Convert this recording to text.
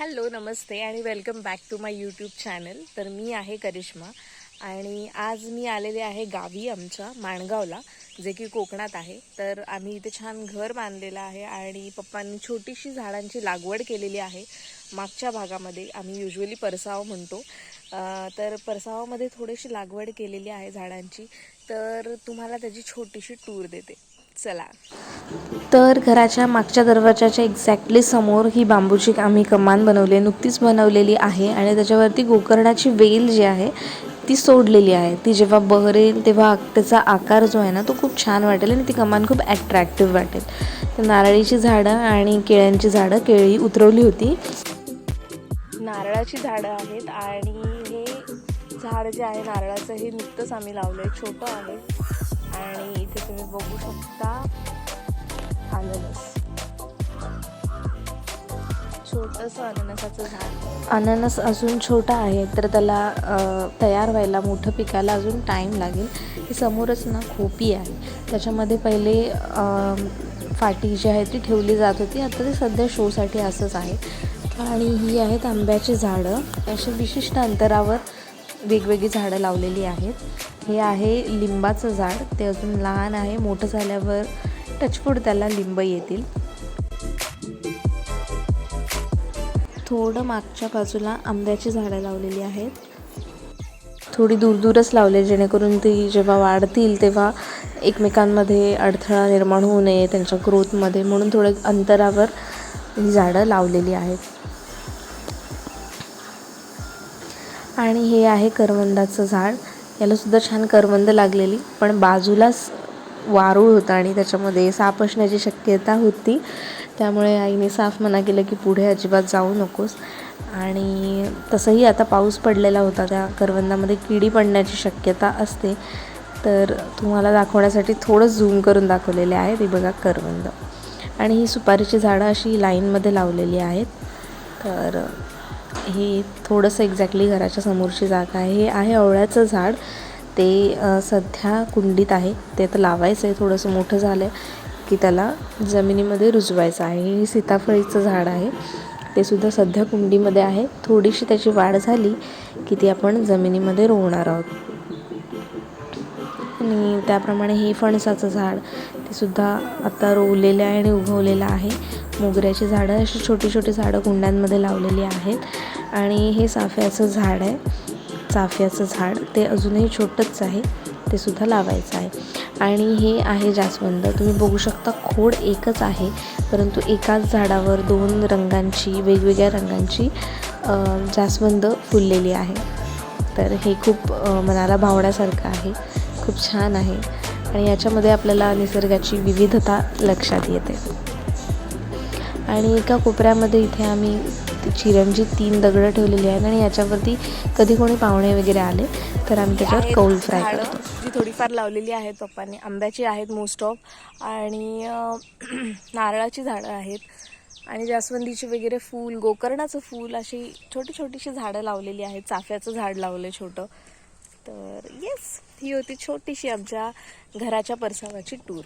Hello नमस्ते आणि welcome back to my YouTube channel. तर मी आहे करिश्मा आणि आज मी आलेले आहे गावी आमच्या माणगावला जे की कोकणात आहे. तर आम्ही इथे छान घर बांधलेलं आहे आणि पप्पांनी छोटीशी झाडांची लागवड केलेली आहे. मागच्या भागामध्ये आम्ही युजली परसाव म्हणतो. तर परसावामध्ये थोडीशी लागवड केलेली आहे झाडांची. तर तुम्हाला त्याची छोटीशी टूर देते. चला. तर घराच्या मागच्या दरवाजाच्या एक्झॅक्टली समोर ही बांबूची आम्ही कमान बनवली आहे नुकतीच बनवलेली आहे आणि त्याच्यावरती गोकर्णाची वेल जी आहे ती सोडलेली आहे. ती जेव्हा बहरेल तेव्हा त्याचा आकार जो आहे ना तो खूप छान वाटेल आणि ती कमान खूप ॲट्रॅक्टिव्ह वाटेल. तर नारळीची झाडं आणि केळ्यांची झाडं केळी उतरवली होती. नारळाची झाडं आहेत आणि हे झाड जे आहे नारळाचं हे नुकतंच आम्ही लावलं आहे छोटं आहे. आणि इथे तुम्ही बघू शकता अननस. छोटंसं अननसाचं झाड. अननस अजून छोटा आहे तर त्याला तयार व्हायला मोठं पिकायला अजून टाईम लागेल. ही समोरच ना खोपी आहे. त्याच्यामध्ये पहिले फाटी जी आहे ती ठेवली जात होती. आता ते सध्या शोसाठी असंच आहे. आणि ही आहेत आंब्याची झाडं. अशी विशिष्ट अंतरावर वेगवेगळी झाडं लावलेली आहेत. हे आहे लिंबाचं झाड. ते अजून लहान आहे. मोठं झाल्यावर टचफूड त्याला लिंब येतील. थोडं मागच्या बाजूला आंब्याची झाडं लावलेली आहेत. थोडी दूर दूरच लावले जेणेकरून ती जेव्हा वाढतील तेव्हा एकमेकांमध्ये अडथळा निर्माण होऊ नये त्यांच्या ग्रोथमध्ये म्हणून थोडं अंतरावर ही झाडं लावलेली आहेत. आणि हे आहे करवंदाचं झाड. यालासुद्धा छान करवंद लागलेली पण बाजूलाच वारूळ होता आणि त्याच्यामध्ये साप असण्याची शक्यता होती. त्यामुळे आईने साफ मना केलं की पुढे अजिबात जाऊ नकोस. आणि तसंही आता पाऊस पडलेला होता त्या करवंदामध्ये किडी पडण्याची शक्यता असते. तर तुम्हाला दाखवण्यासाठी थोडं झूम करून दाखवलेले आहे ते बघा करवंद. आणि ही सुपारीची झाडं अशी लाईनमध्ये लावलेली आहेत. तर हे थोडंसं एक्झॅक्टली घराच्या समोरची जागा आहे. हे आहे आवळ्याचं झाड. ते सध्या कुंडीत आहे. ते आता लावायचं आहे थोडंसं मोठं झालं आहे की त्याला जमिनीमध्ये रुजवायचं आहे. हे सीताफळीचं झाड आहे. ते सुद्धा सध्या कुंडीमध्ये आहे. थोडीशी त्याची वाढ झाली की ती आपण जमिनीमध्ये रोवणार आहोत. आणि त्याप्रमाणे हे फणसाचं झाड ते सुद्धा आता रोवलेलं आहे आणि उगवलेलं आहे. मोगऱ्याची झाडं अशी छोटी छोटी झाडं कुंड्यांमध्ये लावलेली आहेत. आणि हे चाफ्याचं झाड आहे. चाफ्याचं झाड ते अजूनही छोटंच आहे. ते सुद्धा लावायचं आहे. आणि हे आहे जास्वंद. तुम्ही बघू शकता खोड एकच आहे परंतु एकाच झाडावर दोन रंगांची वेगवेगळ्या रंगांची जास्वंद फुललेली आहे. तर हे खूप मनाला भावण्यासारखं आहे. खूप छान आहे. आणि याच्यामध्ये आपल्याला निसर्गाची विविधता लक्षात येते. आणि एका कोपऱ्यामध्ये इथे आम्ही चिऱ्यांची तीन दगडं ठेवलेली आहेत आणि याच्यावरती कधी कोणी पाहुणे वगैरे आले तर आम्ही त्याच्यावर कौल फ्राय करतो. जी थोडीफार लावलेली आहेत पप्पांनी. आंब्याची आहेत मोस्ट ऑफ आणि नारळाची झाडं आहेत. आणि जास्वंदीची वगैरे फूल गोकर्णाचं फूल अशी छोटी छोटीशी झाडं लावलेली आहेत. चाफ्याचं झाड लावलं छोटं. तर येस ही होती छोटीशी आमच्या घराच्या परसावाची टूर